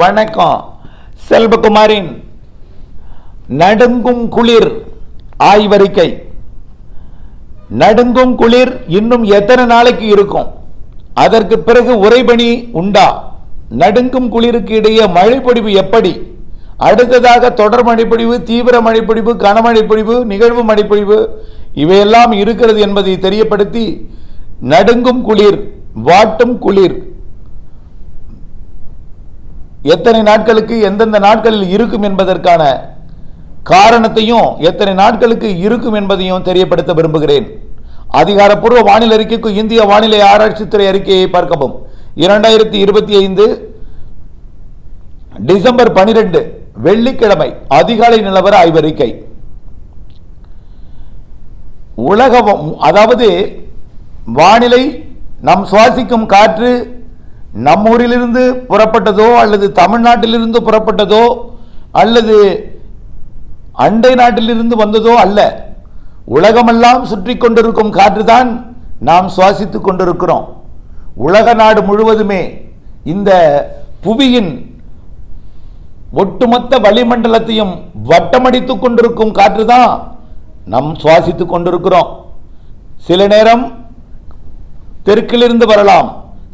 வணக்கம். செல்வகுமாரின் நடுங்கும் குளிர் ஆய்வறிக்கை. நடுங்கும் குளிர் இன்னும் எத்தனை நாளைக்கு இருக்கும்? அதற்கு பிறகு உறைபனி உண்டா? நடுங்கும் குளிருக்கு இடையே மழைப்பொழிவு எப்படி? அடுத்ததாக தொடர் மழைப்பொழிவு தீவிர மழைப்பொழிவு கனமழைப்பொழிவு நிகழ்வு மழைப்பொழிவு இவையெல்லாம் இருக்கிறது என்பதை தெரியப்படுத்தி நடுங்கும் குளிர் வாட்டும் குளிர் எத்தனை நாட்களுக்கு எந்தெந்த நாட்களில் இருக்கும் என்பதற்கான காரணத்தையும் எத்தனை நாட்களுக்கு இருக்கும் என்பதையும் தெரியப்படுத்த விரும்புகிறேன். அதிகாரப்பூர்வ வானிலை அறிக்கைக்கு இந்திய வானிலை ஆராய்ச்சித்துறை அறிக்கையை பார்க்கவும். இரண்டாயிரத்தி இருபத்தி ஐந்து டிசம்பர் பனிரெண்டு வெள்ளிக்கிழமை அதிகாலை நிலவர ஆய்வறிக்கை. உலகம் அதாவது வானிலை நாம் சுவாசிக்கும் காற்று நம்மூரிலிருந்து புறப்பட்டதோ அல்லது தமிழ்நாட்டிலிருந்து புறப்பட்டதோ அல்லது அண்டை நாட்டிலிருந்து வந்ததோ அல்ல. உலகமெல்லாம் சுற்றி கொண்டிருக்கும் காற்றுதான் நாம் சுவாசித்து கொண்டிருக்கிறோம். உலக நாடு முழுவதுமே இந்த புவியின் ஒட்டுமொத்த வளிமண்டலத்தையும் வட்டமடித்து கொண்டிருக்கும் காற்று தான் நாம் சுவாசித்து கொண்டிருக்கிறோம். சில நேரம் தெற்கிலிருந்து வரலாம்.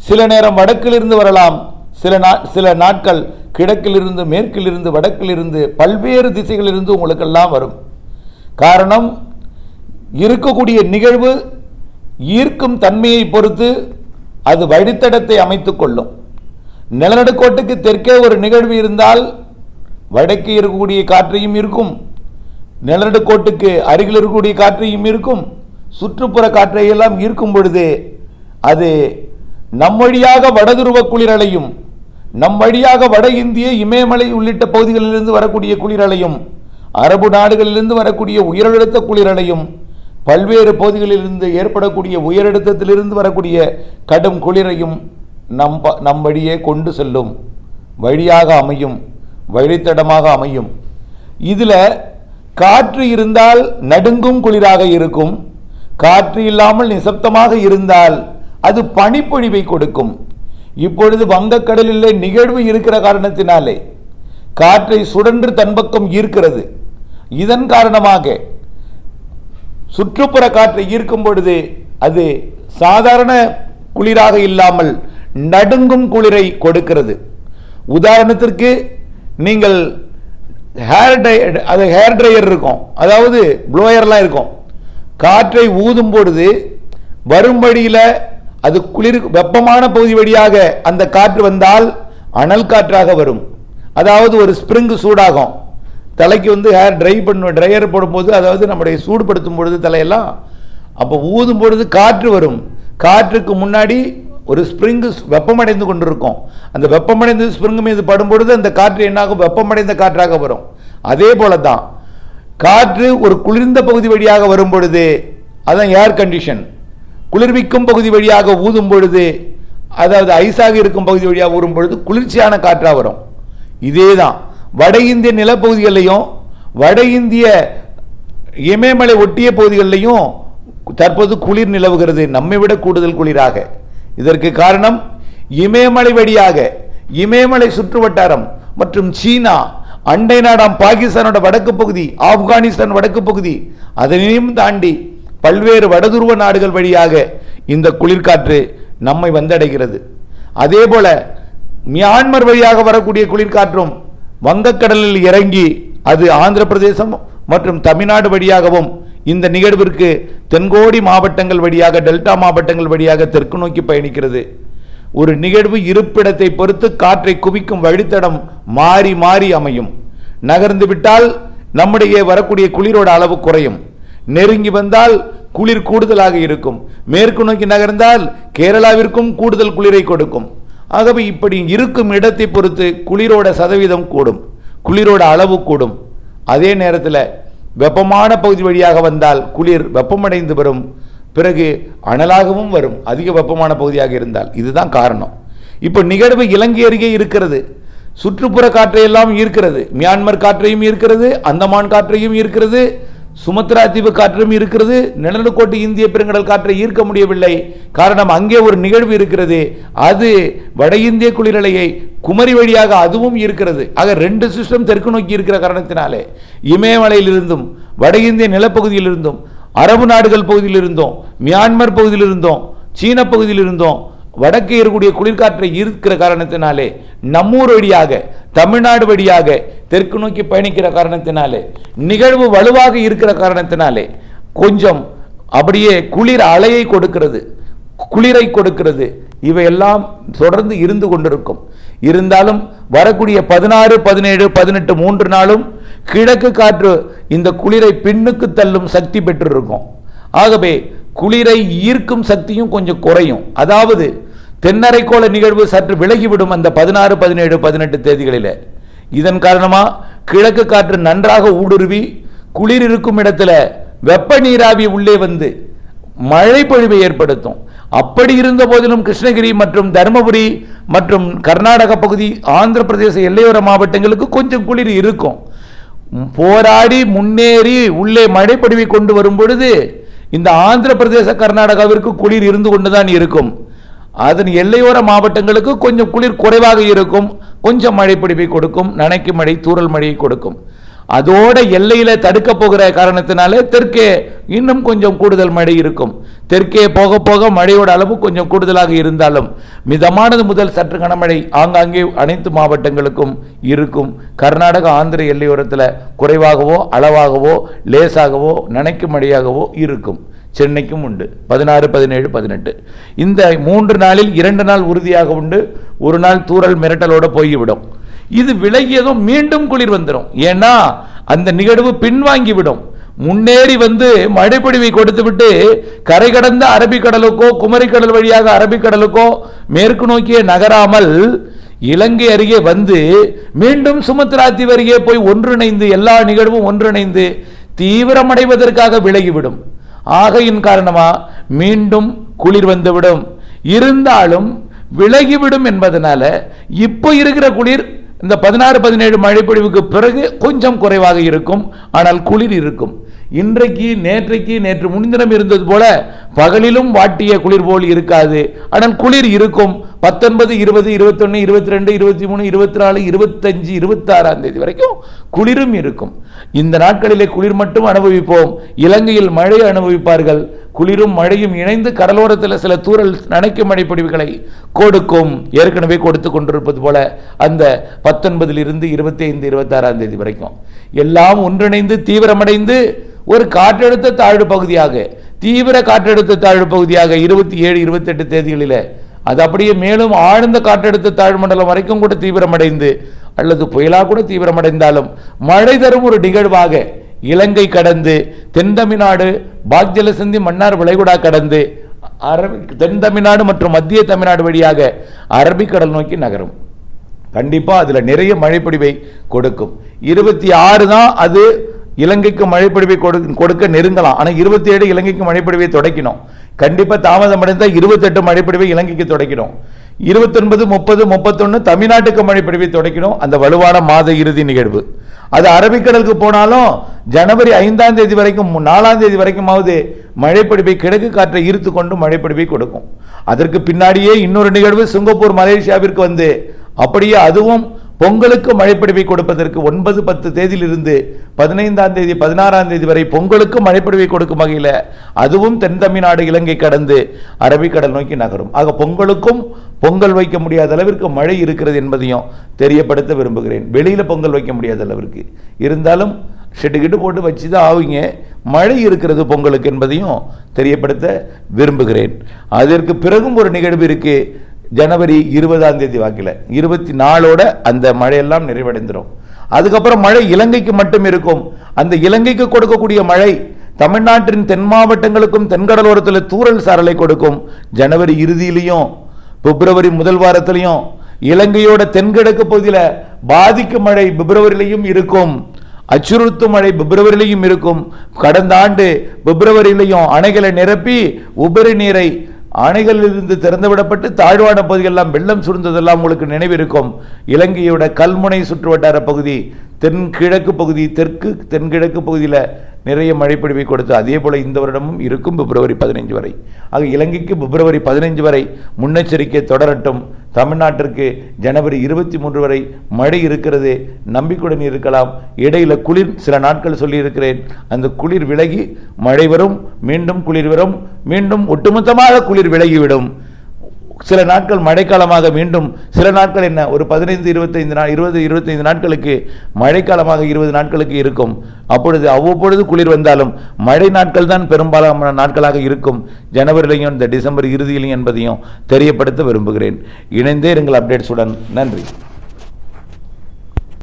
சில நேரம் வடக்கிலிருந்து வரலாம். சில நா சில நாட்கள் கிழக்கிலிருந்து மேற்கிலிருந்து வடக்கிலிருந்து பல்வேறு திசைகளிலிருந்து உங்களுக்கெல்லாம் வரும். காரணம் இருக்கக்கூடிய நிகழ்வு ஈர்க்கும் தன்மையை பொறுத்து அது வழித்தடத்தை அமைத்துக் கொள்ளும். நிலநடுக்கோட்டுக்கு தெற்கே ஒரு நிகழ்வு இருந்தால் வடக்கே இருக்கக்கூடிய காற்றையும் இருக்கும் நிலநடுக்கோட்டுக்கு அருகில் இருக்கக்கூடிய காற்றையும் இருக்கும் சுற்றுப்புற காற்றையெல்லாம் ஈர்க்கும் பொழுது அது நம் வழியாக வடதுருவ குளிரலையும் நம் வழியாக வட இந்திய இமயமலை உள்ளிட்ட பகுதிகளிலிருந்து வரக்கூடிய குளிரலையும் அரபு நாடுகளிலிருந்து வரக்கூடிய உயரழுத்த குளிரலையும் பல்வேறு பகுதிகளிலிருந்து ஏற்படக்கூடிய உயரழுத்தத்திலிருந்து வரக்கூடிய கடும் குளிரையும் நம் ப- நம் வழியே கொண்டு செல்லும். வழியாக அமையும் வழித்தடமாக அமையும். இதில் காற்று இருந்தால் நடுங்கும் குளிராக இருக்கும். காற்று இல்லாமல் நிசப்தமாக இருந்தால் அது பனிப்பொழிவை கொடுக்கும். இப்பொழுது வங்கக்கடலிலே நிகழ்வு இருக்கிற காரணத்தினாலே காற்றை சுடன்று தன்பக்கம் ஈர்க்கிறது. இதன் காரணமாக சுற்றுப்புற காற்றை ஈர்க்கும் பொழுது அது சாதாரண குளிராக இல்லாமல் நடுங்கும் குளிரை கொடுக்கிறது. உதாரணத்திற்கு நீங்கள் ஹேர் டை அது ஹேர் ட்ரையர் இருக்கும். அதாவது ப்ளோயர்லாம் இருக்கும். காற்றை ஊதும் பொழுது வரும் வழியில் அது குளிர் வெப்பமான பகுதி வழியாக அந்த காற்று வந்தால் அனல் காற்றாக வரும். அதாவது ஒரு ஸ்ப்ரிங்கு சூடாகும். தலைக்கு வந்து ஹேர் ட்ரை பண்ணும் ட்ரையர் போடும்போது அதாவது நம்முடைய சூடுபடுத்தும் பொழுது தலையெல்லாம் அப்போ ஊதும் பொழுது காற்று வரும். காற்றுக்கு முன்னாடி ஒரு ஸ்ப்ரிங்கு வெப்பமடைந்து கொண்டிருக்கும். அந்த வெப்பமடைந்த ஸ்ப்ரிங்கு மீது படும்பொழுது அந்த காற்று என்னாகும்? வெப்பமடைந்த காற்றாக வரும். அதே போல தான் காற்று ஒரு குளிர்ந்த பகுதி வழியாக வரும் பொழுது அதான் ஏர் கண்டிஷன் குளிர்விக்கும் பகுதி வழியாக ஊதும் பொழுது அதாவது ஐஸாக இருக்கும் பகுதி வழியாக ஊறும் பொழுது குளிர்ச்சியான காற்றாக வரும். இதே தான் வட இந்திய நிலப்பகுதிகளையும் வட இந்திய இமயமலை ஒட்டிய பகுதிகளிலையும் தற்போது குளிர் நிலவுகிறது. நம்மை விட கூடுதல் குளிராக. இதற்கு காரணம் இமயமலை வழியாக இமயமலை சுற்று வட்டாரம் மற்றும் சீனா அண்டை நாடாம் பாகிஸ்தானோட வடக்கு பகுதி ஆப்கானிஸ்தான் வடக்கு பகுதி அதனையும் தாண்டி பல்வேறு வடதுருவ நாடுகள் வழியாக இந்த குளிர்காற்று நம்மை வந்தடைகிறது. அதே போல மியான்மர் வழியாக வரக்கூடிய குளிர்காற்றும் வங்கக்கடலில் இறங்கி அது ஆந்திர பிரதேசம் மற்றும் தமிழ்நாடு வழியாகவும் இந்த நிகழ்விற்கு தென்கோடி மாவட்டங்கள் வழியாக டெல்டா மாவட்டங்கள் வழியாக தெற்கு நோக்கி பயணிக்கிறது. ஒரு நிகழ்வு இருப்பிடத்தை பொறுத்து காற்றை குவிக்கும் வழித்தடம் மாறி மாறி அமையும். நகர்ந்து விட்டால் நம்முடைய வரக்கூடிய குளிரோட அளவு குறையும். நெருங்கி வந்தால் குளிர் கூடுதலாக இருக்கும். மேற்கு நோக்கி நகர்ந்தால் கேரளாவிற்கும் கூடுதல் குளிரை கொடுக்கும். ஆகவே இப்படி இருக்கும் இடத்தை பொறுத்து குளிரோட சதவீதம் கூடும். குளிரோட அளவு கூடும். அதே நேரத்தில் வெப்பமான பகுதி வழியாக வந்தால் குளிர் வெப்பமடைந்து வரும். பிறகு அனலாகவும் வரும். அதிக வெப்பமான பகுதியாக இருந்தால் இதுதான் காரணம். இப்போ நிகழ்வு இலங்கை அருகே இருக்கிறது. சுற்றுப்புற காற்றையெல்லாம் ஈர்க்கிறது. மியான்மர் காற்றையும் ஈர்க்கிறது. அந்தமான் காற்றையும் ஈர்க்கிறது. சுமத்ரா தீவு காற்றும் இருக்கிறது. நிலநடுக்கோட்டு இந்திய பெருங்கடல் காற்றை ஈர்க்க முடியவில்லை. காரணம் அங்கே ஒரு நிகழ்வு இருக்கிறது. அது வட இந்திய குளிரலையை குமரி வழியாக அதுவும் இருக்கிறது ஆக ரெண்டு சிஸ்டம் தெற்கு நோக்கி இருக்கிற காரணத்தினாலே இமயமலையிலிருந்தும் வட இந்திய நிலப்பகுதியிலிருந்தும் அரபு நாடுகள் பகுதியில் இருந்தோம் மியான்மர் பகுதியில் இருந்தோம் சீன பகுதியில் இருந்தோம் வடக்கே இருக்கக்கூடிய குளிர்காற்றை ஈர்க்கிற காரணத்தினாலே நம்மூர் வழியாக தமிழ்நாடு வழியாக தெற்கு நோக்கி பயணிக்கிற காரணத்தினாலே நிகழ்வு வலுவாக இருக்கிற காரணத்தினாலே கொஞ்சம் அப்படியே குளிர் அலையை கொடுக்கிறது குளிரை கொடுக்கிறது இவையெல்லாம் தொடர்ந்து இருந்து கொண்டிருக்கும். இருந்தாலும் வரக்கூடிய பதினாறு பதினேழு பதினெட்டு மூன்று நாளும் கிழக்கு காற்று இந்த குளிரை பின்னுக்கு தள்ளும் சக்தி பெற்றிருக்கும். ஆகவே குளிரை ஈர்க்கும் சக்தியும் கொஞ்சம் குறையும். அதாவது தென்னரைக்கோள நிகழ்வு சற்று விலகிவிடும் அந்த பதினாறு பதினேழு பதினெட்டு தேதிகளில். இதன் காரணமாக கிழக்கு காற்று நன்றாக ஊடுருவி குளிர் இருக்கும் இடத்துல வெப்ப நீராவி உள்ளே வந்து மழை பொழிவை ஏற்படுத்தும். அப்படி இருந்த போதிலும் கிருஷ்ணகிரி மற்றும் தருமபுரி மற்றும் கர்நாடக பகுதி ஆந்திர பிரதேச எல்லையோர மாவட்டங்களுக்கு கொஞ்சம் குளிர் இருக்கும். போராடி முன்னேறி உள்ளே மழைப்பொழிவை கொண்டு வரும் பொழுது இந்த ஆந்திர பிரதேச கர்நாடகாவிற்கு குளிர் இருந்து கொண்டுதான் இருக்கும். அதன் எல்லையோர மாவட்டங்களுக்கு கொஞ்சம் குளிர் குறைவாக இருக்கும். கொஞ்சம் மழை பிடிப்பை கொடுக்கும். நனைக்கும் மழை தூரல் மழையை கொடுக்கும். அதோட எல்லையில தடுக்க போகிற காரணத்தினாலே தெற்கே இன்னும் கொஞ்சம் கூடுதல் மழை இருக்கும். தெற்கே போக போக மழையோட அளவு கொஞ்சம் கூடுதலாக இருந்தாலும் மிதமானது முதல் சற்று கனமழை ஆங்காங்கே அனைத்து மாவட்டங்களுக்கும் இருக்கும். கர்நாடக ஆந்திர எல்லையோரத்தில் குறைவாகவோ அளவாகவோ லேசாகவோ நனைக்கும் மழையாகவோ இருக்கும். சென்னைக்கும் உண்டு. பதினாறு பதினேழு பதினெட்டு. இந்த மூன்று நாளில் இரண்டு நாள் உறுதியாக உண்டு. ஒரு நாள் தூறல் மிரட்டலோடு போய்விடும். இது விலகியதும் மீண்டும் குளிர் வந்துடும் ஏன்னா அந்த நிகழ்வு பின்வாங்கிவிடும். முன்னேறி வந்து மழைப்பொழிவை கொடுத்துவிட்டு கரை கடந்த அரபிக்கடலுக்கோ குமரிக்கடல் வழியாக அரபிக்கடலுக்கோ மேற்கு நோக்கியே நகராமல் இலங்கை அருகே வந்து மீண்டும் சுமத்ராத்தி அருகே போய் ஒன்றிணைந்து எல்லா நிகழ்வும் ஒன்றிணைந்து தீவிரமடைவதற்காக விலகிவிடும். ஆகையின் காரணமாக மீண்டும் குளிர் வந்துவிடும். இருந்தாலும் விலகிவிடும் என்பதனால இப்போ இருக்கிற குளிர் இந்த பதினாறு பதினேழு மழைப்பொழிவுக்கு பிறகு கொஞ்சம் குறைவாக இருக்கும். ஆனால் குளிர் இருக்கும். இன்றைக்கு நேற்றைக்கு நேற்று முன்தினம் இருந்தது போல பகலிலும் வாட்டிய குளிர் போல் இருக்காது. ஆனால் குளிர் இருக்கும். பத்தொன்பது இருபது இருபத்தொன்னு இருபத்தி ரெண்டு இருபத்தி மூணு இருபத்தி நாலு இருபத்தஞ்சு இருபத்தாறாம் தேதி வரைக்கும் குளிரும் இருக்கும். இந்த நாட்களிலே குளிர் மட்டும் அனுபவிப்போம். இலங்கையில் மழை அனுபவிப்பார்கள். குளிரும் மழையும் இணைந்து கடலோரத்தில் சில தூரல் நனைக்கும் மழைப்பொடிவுகளை கொடுக்கும். ஏற்கனவே கொடுத்து கொண்டிருப்பது போல அந்த பத்தொன்பதிலிருந்து இருபத்தி ஐந்து இருபத்தாறாம் தேதி வரைக்கும். எல்லாம் ஒன்றிணைந்து தீவிரமடைந்து ஒரு காற்றழுத்த தாழ்வு பகுதியாக தீவிர காற்றழுத்த தாழ்வு பகுதியாக இருபத்தி ஏழு இருபத்தெட்டு தேதிகளில் அது அப்படியே மேலும் ஆழ்ந்த காற்றழுத்த தாழ்வு மண்டலம் வரைக்கும் கூட தீவிரமடைந்து அல்லது புயலாக கூட தீவிரமடைந்தாலும் மழை தரும் ஒரு நிகழ்வாக இலங்கை கடந்து தென் தமிழ்நாடு பாக்ஜலசந்தி மன்னார் விளைகுடா கடந்து அரபி தென் தமிழ்நாடு மற்றும் மத்திய தமிழ்நாடு வழியாக அரபிக்கடல் நோக்கி நகரும். கண்டிப்பாக அதில் நிறைய மழைப்பொடிவை கொடுக்கும். இருபத்தி ஆறு தான் அது இலங்கைக்கு மழைப்பொழிவை கொடுக்க நெருங்கலாம். ஆனால் இருபத்தி ஏழு இலங்கைக்கு மழைப்பொழிவை தொடக்கணும் கண்டிப்பாக தாமதம் அடைந்தால் இருபத்தெட்டு மழைப்பொழிவை இலங்கைக்கு தொடக்கணும் இருபத்தொன்பது முப்பது முப்பத்தொன்று தமிழ்நாட்டுக்கு மழைப்பொழிவை தொடக்கணும் அந்த வலுவான மாத இறுதி நிகழ்வு. அது அரபிக்கடலுக்கு போனாலும் ஜனவரி ஐந்தாம் தேதி வரைக்கும் நாலாம் தேதி வரைக்குமாவது மழைப்பொழிவை கிழக்கு காற்றை ஈர்த்து கொண்டு மழைப்பொழிவை கொடுக்கும். அதற்கு பின்னாடியே இன்னொரு நிகழ்வு சிங்கப்பூர் மலேசியாவிற்கு வந்து. அப்படியே அதுவும் பொங்கலுக்கு மழைப்பொழிவை கொடுப்பதற்கு ஒன்பது பத்து தேதியிலிருந்து பதினைந்தாம் தேதி பதினாறாம் தேதி வரை பொங்கலுக்கு மழைப்பொழிவை கொடுக்கும் வகையில் அதுவும் தென் தமிழ்நாடு இலங்கை கடந்து அரபிக்கடல் நோக்கி நகரும். ஆக பொங்கலுக்கும் பொங்கல் வைக்க முடியாத அளவிற்கு மழை இருக்கிறது என்பதையும் தெரியப்படுத்த விரும்புகிறேன். வெளியில் பொங்கல் வைக்க முடியாத அளவிற்கு. இருந்தாலும் ஷெட்டுக்கிட்டு போட்டு வச்சு தான் ஆவீங்க. மழை இருக்கிறது பொங்கலுக்கு என்பதையும் தெரியப்படுத்த விரும்புகிறேன். அதற்கு பிறகும் ஒரு நிகழ்வு இருக்குது ஜனவரி இருபதாம் தேதி வாக்கில். இருபத்தி நாலோட அந்த மழையெல்லாம் நிறைவடைந்துடும் அதுக்கப்புறம் மழை இலங்கைக்கு மட்டும் இருக்கும். அந்த இலங்கைக்கு கொடுக்கக்கூடிய மழை தமிழ்நாட்டின் தென் மாவட்டங்களுக்கும் தென்கடலோரத்தில் தூறல் சாரலை கொடுக்கும். ஜனவரி இறுதியிலையும் பிப்ரவரி முதல் வாரத்திலையும் இலங்கையோட தென்கிழக்கு பகுதியில் பாதிக்கும் மழை பிப்ரவரியிலையும் இருக்கும். அச்சுறுத்தும் மழை பிப்ரவரியிலையும் இருக்கும். கடந்த ஆண்டு பிப்ரவரியிலையும் அணைகளை நிரப்பி உபரி நீரை அணைகளிலிருந்து திறந்துவிடப்பட்டு தாழ்வான பகுதிகளெல்லாம் வெள்ளம் சுருந்ததெல்லாம் உங்களுக்கு நினைவிருக்கும். இலங்கையோட கல்முனை சுற்றுவட்டார பகுதி தென்கிழக்கு பகுதி தெற்கு தென்கிழக்கு பகுதியில் நிறைய மழைப்பொழிவை கொடுத்து அதே போல் இந்த வருடமும் இருக்கும் பிப்ரவரி பதினைஞ்சு வரை. ஆக இலங்கைக்கு பிப்ரவரி பதினைஞ்சு வரை முன்னெச்சரிக்கை தொடரட்டும். தமிழ்நாட்டிற்கு ஜனவரி இருபத்தி மூன்று வரை மழை இருக்கிறது. நம்பிக்கையுடன் இருக்கலாம். இடையில் குளிர் சில நாட்கள் சொல்லியிருக்கிறேன். அந்த குளிர் விலகி மழை வரும் மீண்டும் குளிர் வரும் மீண்டும் ஒட்டுமொத்தமாக குளிர் விலகிவிடும். சில நாட்கள் மழைக்காலமாக மீண்டும் சில நாட்கள் என்ன? ஒரு பதினைந்து இருபத்தைந்து நாள் இருபது இருபத்தைந்து நாட்களுக்கு மழைக்காலமாக இருபது நாட்களுக்கு இருக்கும். அப்பொழுது அவ்வப்பொழுது குளிர் வந்தாலும் மழை நாட்கள் தான் பெரும்பாலான நாட்களாக இருக்கும். ஜனவரிலையும் இந்த டிசம்பர் இறுதியிலையும் என்பதையும் தெரியப்படுத்த விரும்புகிறேன். இணைந்தே இருங்கள் அப்டேட்ஸுடன் நன்றி.